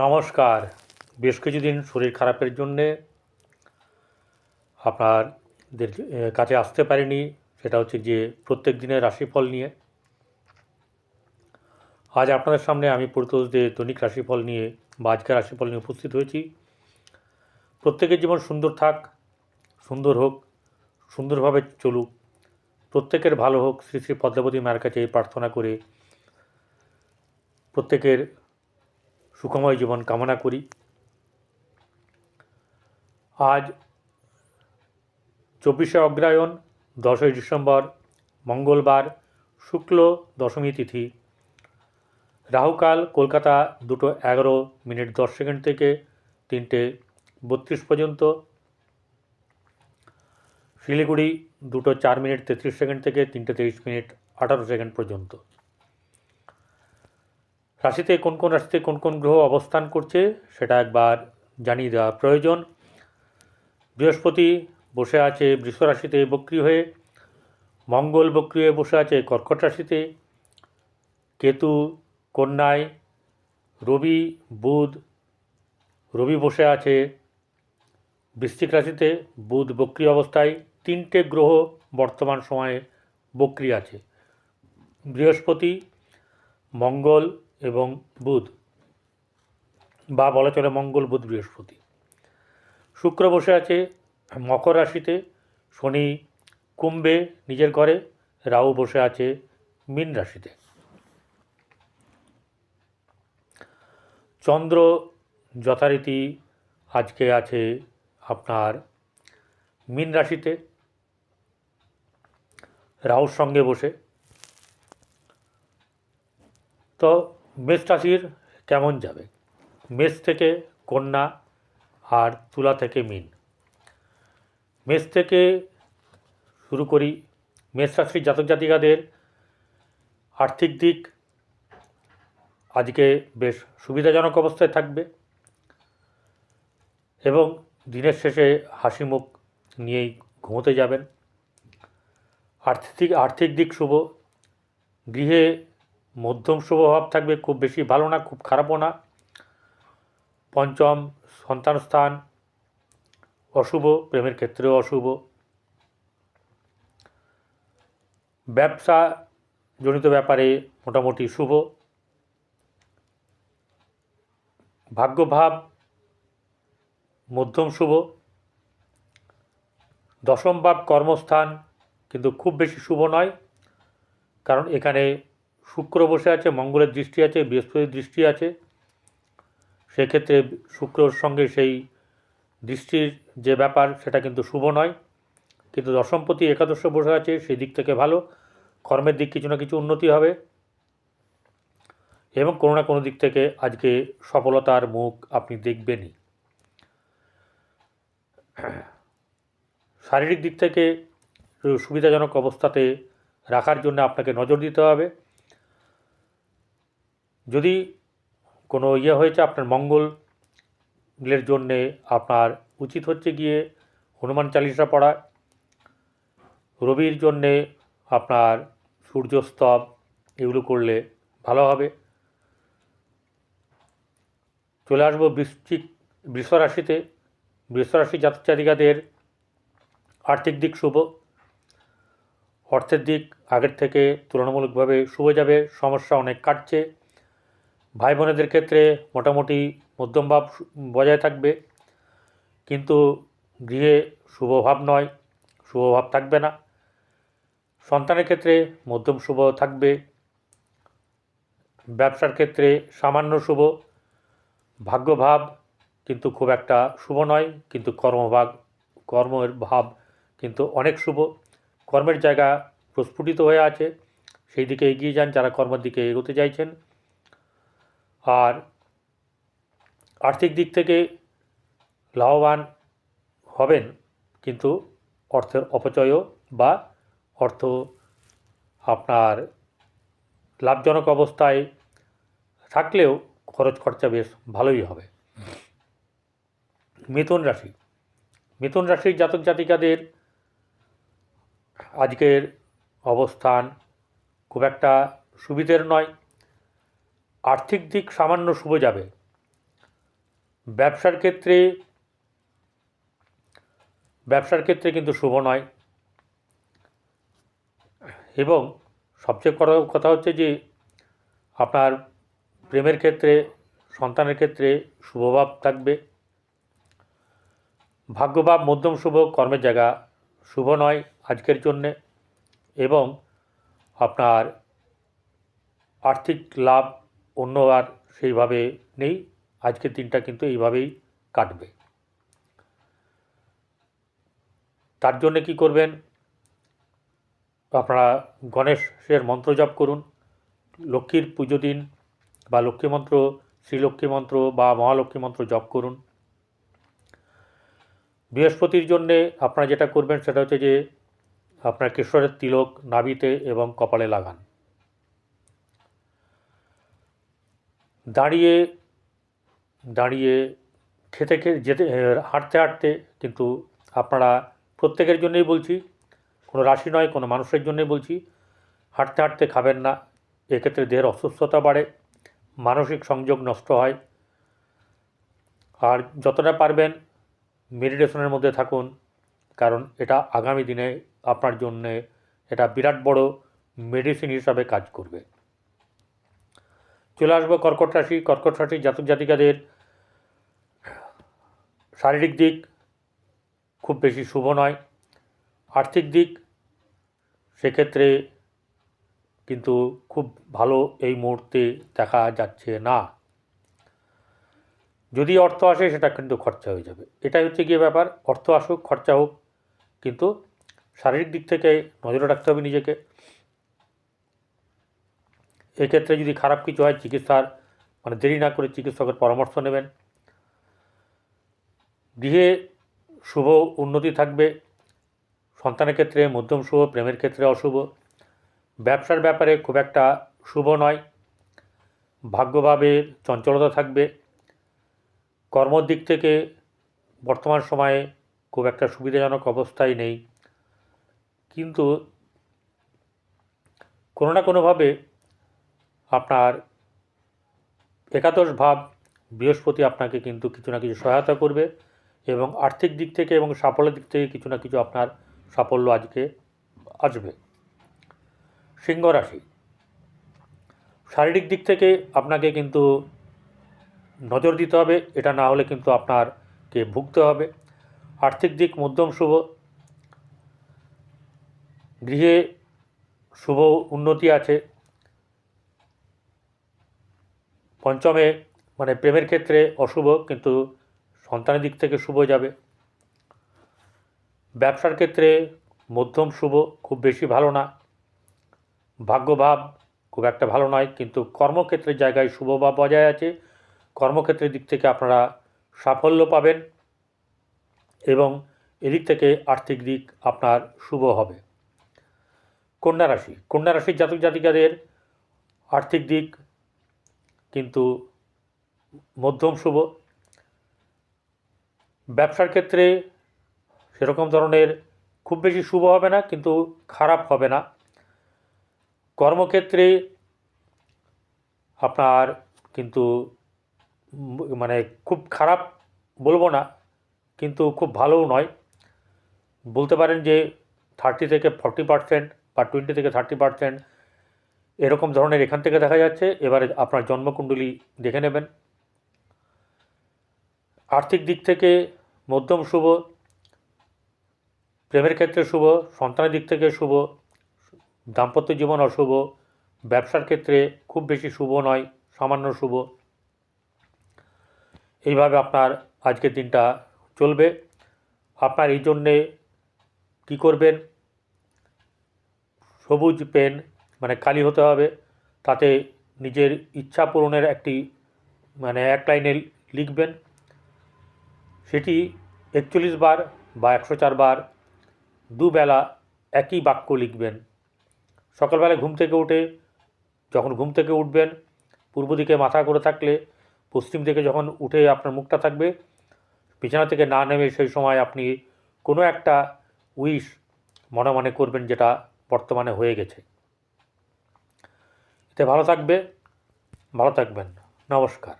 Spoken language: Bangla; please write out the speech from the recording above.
নমস্কার। বেশ কিছুদিন শরীর খারাপের জন্যে আপনাদের এ, কাছে আসতে পারিনি সেটা হচ্ছে যে প্রত্যেক দিনের রাশিফল নিয়ে। আজ আপনাদের সামনে আমি পরিতোষদের দৈনিক রাশিফল নিয়ে বা আজকের রাশিফল নিয়ে উপস্থিত হয়েছি। প্রত্যেকের জীবন সুন্দর থাক সুন্দর হোক সুন্দরভাবে চলুক প্রত্যেকের ভালো হোক শ্রী শ্রী পদ্মাবতী মায়ের কাছে প্রার্থনা করে প্রত্যেকের সুখময় জীবন কামনা করি। আজ চব্বিশে অগ্রায়ণ, দশই ডিসেম্বর, মঙ্গলবার, শুক্ল দশমী তিথি। রাহুকাল, কলকাতা, দুটো এগারো মিনিট দশ সেকেন্ড থেকে তিনটে বত্রিশ পর্যন্ত। শিলিগুড়ি, দুটো চার মিনিট তেত্রিশ সেকেন্ড থেকে তিনটে তেইশ মিনিট আঠারো সেকেন্ড পর্যন্ত। রাশিতে কোন কোন রাশিতে কোন কোন গ্রহ অবস্থান করছে সেটা একবার জানিয়ে দেওয়া প্রয়োজন। বৃহস্পতি বসে আছে বৃষ রাশিতে বক্রি হয়ে, মঙ্গল বক্রি হয়ে বসে আছে কর্কট রাশিতে, কেতু, কন্যায়, রবি, বুধ, রবি বসে আছে বৃশ্চিক রাশিতে, বুধ বক্রি অবস্থায়, তিনটে গ্রহ বর্তমান সময়ে বক্রি আছে। বৃহস্পতি, মঙ্গল এবং বুধ। বা বলা চলে মঙ্গল, বুধ, বৃহস্পতি। শুক্র বসে আছে মকর রাশিতে, শনি কুম্ভে নিজের ঘরে, রাহু বসে আছে মীন রাশিতে। চন্দ্র যথারীতি আজকে আছে আপনার মীন রাশিতে। রাহুর সঙ্গে বসে। তো মেষ রাশির কেমন যাবে? মেষ থেকে কন্যা আর তুলা থেকে মিন। মেষ থেকে শুরু করি মেষ রাশির জাতক জাতিকাদের আর্থিক দিক। আজকে বেশ সুবিধাজনক অবস্থায় থাকবে এবং দিনের শেষে হাসি মুখ নিয়েই ঘুমোতে যাবেন। আর্থিক আর্থিক দিক শুভ। গৃহে মধ্যম শুভভাব থাকবে, খুব বেশি ভালো না, খুব খারাপও না। পঞ্চম, সন্তান স্থান, অশুভ, প্রেমের ক্ষেত্রেও অশুভ। ব্যবসা জনিত ব্যাপারে মোটামুটি শুভ। ভাগ্যভাব মধ্যম শুভ। দশম ভাব কর্মস্থান, কিন্তু খুব বেশি শুভ নয়, কারণ এখানে শুক্র বসে আছে, মঙ্গলের দৃষ্টি আছে, বৃহস্পতির দৃষ্টি আছে। সেক্ষেত্রে শুক্রর সঙ্গে সেই দৃষ্টির যে ব্যাপার, সেটা কিন্তু শুভ নয়। কিন্তু দশমপতি একাদশ বসে আছে, সেই দিক থেকে ভালো। কর্মের দিক কিছু না কিছু উন্নতি হবে। এবং কোনো না কোনো দিক থেকে আজকে সফলতার মুখ আপনি দেখবেনই। শারীরিক দিক থেকে সুবিধাজনক অবস্থাতে রাখার জন্য আপনাকে নজর দিতে হবে। যদি কোনো ইয়ে হয়েছে আপনার মঙ্গলের জন্যে আপনার উচিত হচ্ছে গিয়ে হনুমান চালিসা পড়া, রবির জন্যে আপনার সূর্যস্তব এগুলো করলে ভালো হবে। চলে আসব বৃশ্চিক বৃষ রাশিতে বৃষ রাশি জাতক জাতিকাদের আর্থিক দিক শুভ। অর্থের দিক আগের থেকে তুলনামূলকভাবে শুভ যাবে, সমস্যা অনেক কাটছে। ভাই বোনেদের ক্ষেত্রে মোটামুটি মধ্যমভাব বজায় থাকবে। কিন্তু গৃহে শুভভাব নয় শুভভাব থাকবে না। সন্তানের ক্ষেত্রে মধ্যম শুভ থাকবে। ব্যবসার ক্ষেত্রে সামান্য শুভ। ভাগ্যভাব কিন্তু খুব একটা শুভ নয়, কিন্তু কর্মভাগ, কর্মের ভাব কিন্তু অনেক শুভ। কর্মের জায়গা প্রস্ফুটিত হয়ে আছে। সেই দিকে এগিয়ে যান যারা কর্মের দিকে এগোতে চাইছেন। আর আর্থিক দিক থেকে লাভবান হবেন, কিন্তু অর্থের অপচয়ও বা অর্থ আপনার লাভজনক অবস্থায় থাকলেও খরচ খরচা বেশ ভালোই হবে। মিথুন রাশি। মিথুন রাশির জাতক জাতিকাদের আজকের অবস্থান খুব একটা সুবিধের নয়। আর্থিক দিক সামান্য শুভ যাবে। ব্যবসার ক্ষেত্রে ব্যবসার ক্ষেত্রে কিন্তু শুভ নয়। এবং সবচেয়ে বড় কথা হচ্ছে যে, আপনার প্রেমের ক্ষেত্রে, সন্তানের ক্ষেত্রে শুভভাব থাকবে। ভাগ্যভাব মধ্যম শুভ, কর্মের জায়গা শুভ নয় আজকের জন্যে। এবং আপনার আর্থিক লাভ অন্য আর সেইভাবে নেই। আজকের দিনটা কিন্তু এইভাবেই কাটবে। তার জন্য কি করবেন? আপনারা গণেশের মন্ত্র জপ করুন। লক্ষ্মীর পুজো দিন বা লক্ষ্মী মন্ত্র, শ্রীলক্ষ্মী মন্ত্র বা মহালক্ষ্মী মন্ত্র জপ করুন। বৃহস্পতির জন্যে আপনারা যেটা করবেন সেটা হচ্ছে যে আপনার কেশরের তিলক নাভিতে এবং কপালে লাগান। দাঁড়িয়ে দাঁড়িয়ে খেতে খেতে যেতে হাঁটতে হাঁটতে কিন্তু আপনারা প্রত্যেকের জন্যই বলছি, কোনো রাশি নয়, কোনো মানুষের জন্যই বলছি, হাঁটতে হাঁটতে খাবেন না। এক্ষেত্রে দেহের অসুস্থতা বাড়ে, মানসিক সংযোগ নষ্ট হয়। আর যতটা পারবেন মেডিটেশনের মধ্যে থাকুন, কারণ এটা আগামী দিনে আপনার জন্যে এটা বিরাট বড় মেডিসিন হিসাবে কাজ করবে। চলে আসব কর্কট রাশি কর্কট রাশি জাতক জাতিকাদের শারীরিক দিক খুব বেশি শুভ নয়। আর্থিক দিক সেক্ষেত্রে কিন্তু খুব ভালো এই মুহূর্তে দেখা যাচ্ছে না। যদি অর্থ আসে সেটা কিন্তু খরচা হয়ে যাবে। এটাই হচ্ছে গিয়ে ব্যাপার। অর্থ আসুক, খরচা হোক, কিন্তু শারীরিক দিক থেকে নজরে রাখতে হবে নিজেকে। এক্ষেত্রে যদি খারাপ কিছু হয় চিকিৎসার মানে দেরি না করে চিকিৎসকের পরামর্শ নেবেন। গৃহে শুভ উন্নতি থাকবে, সন্তানের ক্ষেত্রে মধ্যম শুভ, প্রেমের ক্ষেত্রে অশুভ। ব্যবসার ব্যাপারে খুব একটা শুভ নয়, ভাগ্যভাবে চঞ্চলতা থাকবে। কর্মর দিক থেকে বর্তমান সময়ে খুব একটা সুবিধাজনক অবস্থায় নেই। কিন্তু কোনো না কোনোভাবে আপনার একাদশ ভাব বৃহস্পতি আপনাকে কিন্তু কিছু না কিছু সহায়তা করবে এবং আর্থিক দিক থেকে এবং সাফল্যের দিক থেকে কিছু না কিছু আপনার সাফল্য আজকে আসবে। সিংহ রাশি। শারীরিক দিক থেকে আপনাকে কিন্তু নজর দিতে হবে, এটা না হলে কিন্তু আপনারকে ভুগতে হবে। আর্থিক দিক মধ্যম শুভ। গৃহে শুভ উন্নতি আছে পঞ্চমে মানে প্রেমের ক্ষেত্রে অশুভ, কিন্তু সন্তানের দিক থেকে শুভ যাবে। ব্যবসার ক্ষেত্রে মধ্যম শুভ, খুব বেশি ভালো না। ভাগ্যভাব খুব একটা ভালো নয়, কিন্তু কর্মক্ষেত্রের জায়গায় শুভ শুভভাব বজায় আছে। কর্মক্ষেত্রের দিক থেকে আপনারা সাফল্য পাবেন এবং এদিক থেকে আর্থিক দিক আপনার শুভ হবে। কন্যা রাশি, কন্যা রাশির জাতক জাতিকাদের আর্থিক দিক কিন্তু মধ্যম শুভ। ব্যবসার ক্ষেত্রে সেরকম ধরনের খুব বেশি শুভ হবে না, কিন্তু খারাপ হবে না। কর্মক্ষেত্রে আপনার কিন্তু মানে খুব খারাপ বলব না, কিন্তু খুব ভালোও নয়। বলতে পারেন যে থার্টি থেকে ফর্টি পার্সেন্ট বা টোয়েন্টি থেকে থার্টি পার্সেন্ট এরকম ধরনের এখান থেকে দেখা যাচ্ছে। এবারে আপনার জন্মকুণ্ডলী দেখে নেবেন। আর্থিক দিক থেকে মধ্যম শুভ, প্রেমের ক্ষেত্রে শুভ, সন্তানের দিক থেকে শুভ, দাম্পত্য জীবন অশুভ, ব্যবসার ক্ষেত্রে খুব বেশি শুভ নয়, সামান্য শুভ। এইভাবে আপনার আজকের দিনটা চলবে। আপনার এই জন্যে কী করবেন? সবুজ পেন মানে কালি হতে হবে। তাতে নিজের ইচ্ছা পূরণের একটি মানে এক লাইনে লিখবেন। সেটি একচল্লিশ বার বা একশো চার বার দুবেলা একই বাক্য লিখবেন। সকালবেলা ঘুম থেকে উঠে যখন ঘুম থেকে উঠবেন, পূর্ব দিকে মাথা করে থাকলে পশ্চিম দিকে যখন উঠে আপনার মুখটা থাকবে, বিছানা থেকে না নেমে সেই সময় আপনি কোনো একটা উইশ মনে মনে করবেন যেটা বর্তমানে হয়ে গেছে। এতে ভালো থাকবে ভালো থাকবেন। নমস্কার।